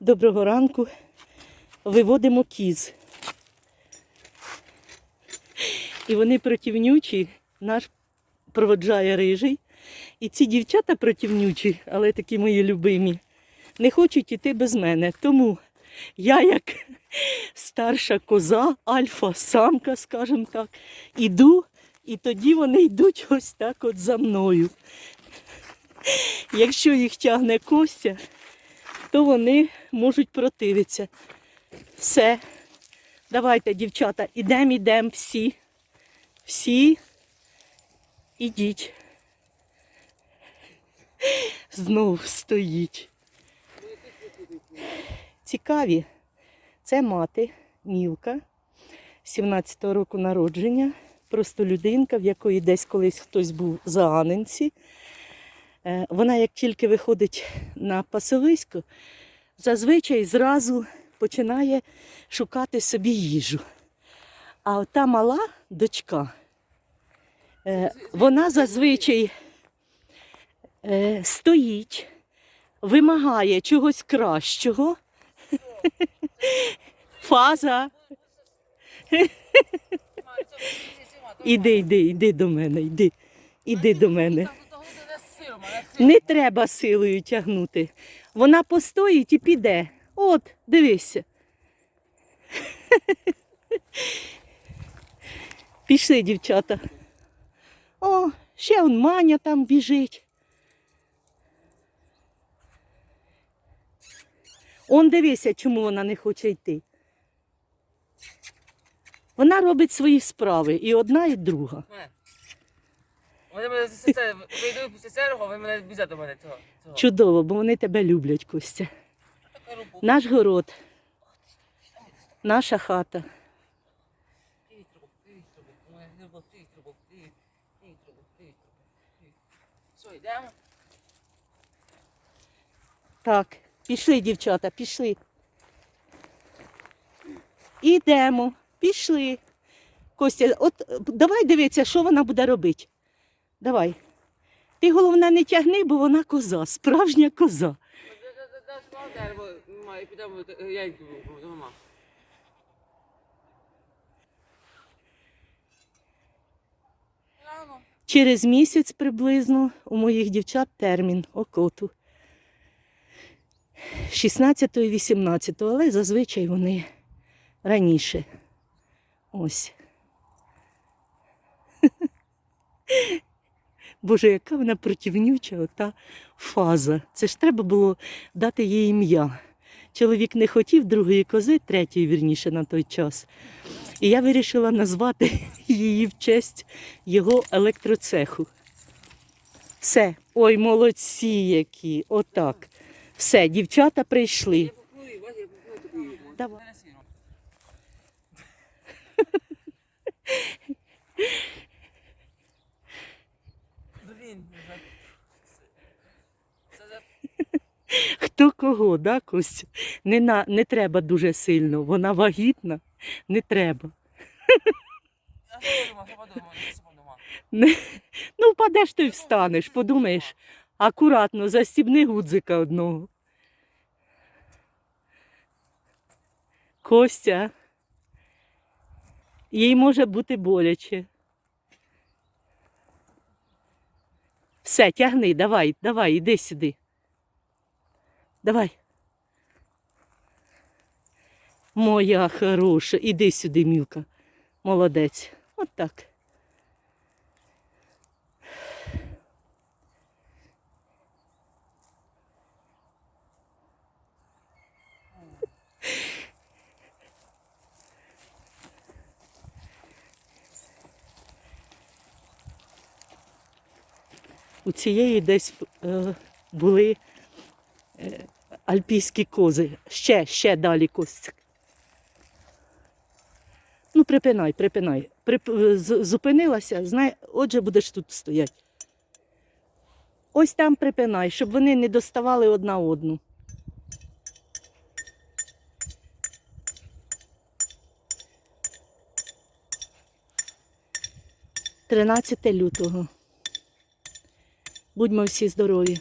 Доброго ранку. Виводимо кіз. І вони противнючі, наш проводжає рижий. І ці дівчата противнючі, але такі мої любимі, не хочуть іти без мене. Тому я, як старша коза, альфа-самка, скажімо так, іду, і тоді вони йдуть ось так от за мною. Якщо їх тягне Костя, то вони можуть противитися. Все. Давайте, дівчата, ідемо, ідемо всі. Всі. Ідіть. Знов стоїть. Цікаві. Це мати Мілка, 17-го року народження, просто людинка, в якої десь колись хтось був за Аненці. Е, Вона, як тільки виходить на пасовисько, зазвичай зразу починає шукати собі їжу. А ота мала дочка, е, вона зазвичай е, стоїть, вимагає чогось кращого. Фаза. Іди, іди, іди до мене, іди. Іди до мене. Не треба силою тягнути. Вона постоїть і піде. От, дивися. Пішли, дівчата. О, ще он Маня там біжить. Он дивися, чому вона не хоче йти. Вона робить свої справи, і одна, і друга. Вони мене це, вийду після цього, ви мене бізе до мене цього. цього. Чудово, бо вони тебе люблять, Костя. Така робота. Наш город, наша хата. Трубок, трубок. Трубок, трубок, трубок. Що, йдемо? Так, пішли, дівчата, пішли. Ідемо, пішли. Костя, от давай дивитися, що вона буде робити. Давай. Ти головне не тягни, бо вона коза, справжня коза. Через місяць приблизно у моїх дівчат термін окоту. 16 і 18, але зазвичай вони раніше. Ось. Боже, яка вона противнюча, ота фаза. Це ж треба було дати їй ім'я. Чоловік не хотів другої кози, третьої, вірніше, на той час. І я вирішила назвати її в честь його електроцеху. Все. Ой, молодці які. Отак. Все, дівчата прийшли. Давай. Зараз я. Блін, вже. Це за Хто кого, да, Костя? Не, на, не треба дуже сильно. Вона вагітна, не треба. Не, ну, впадеш й встанеш, подумаєш. Акуратно, застібни гудзика одного. Костя. Їй може бути боляче. Все, тягни, давай, давай, іди сюди. Давай. Моя хороша, іди сюди, Мілка. Молодець. От так. У цієї десь е, були е, альпійські кози. Ще, ще далі Костик. Ну, припинай, припинай. Прип... Зупинилася, знає, отже будеш тут стояти. Ось там припинай, щоб вони не доставали одна одну. 13 лютого. Будьмо всі здорові.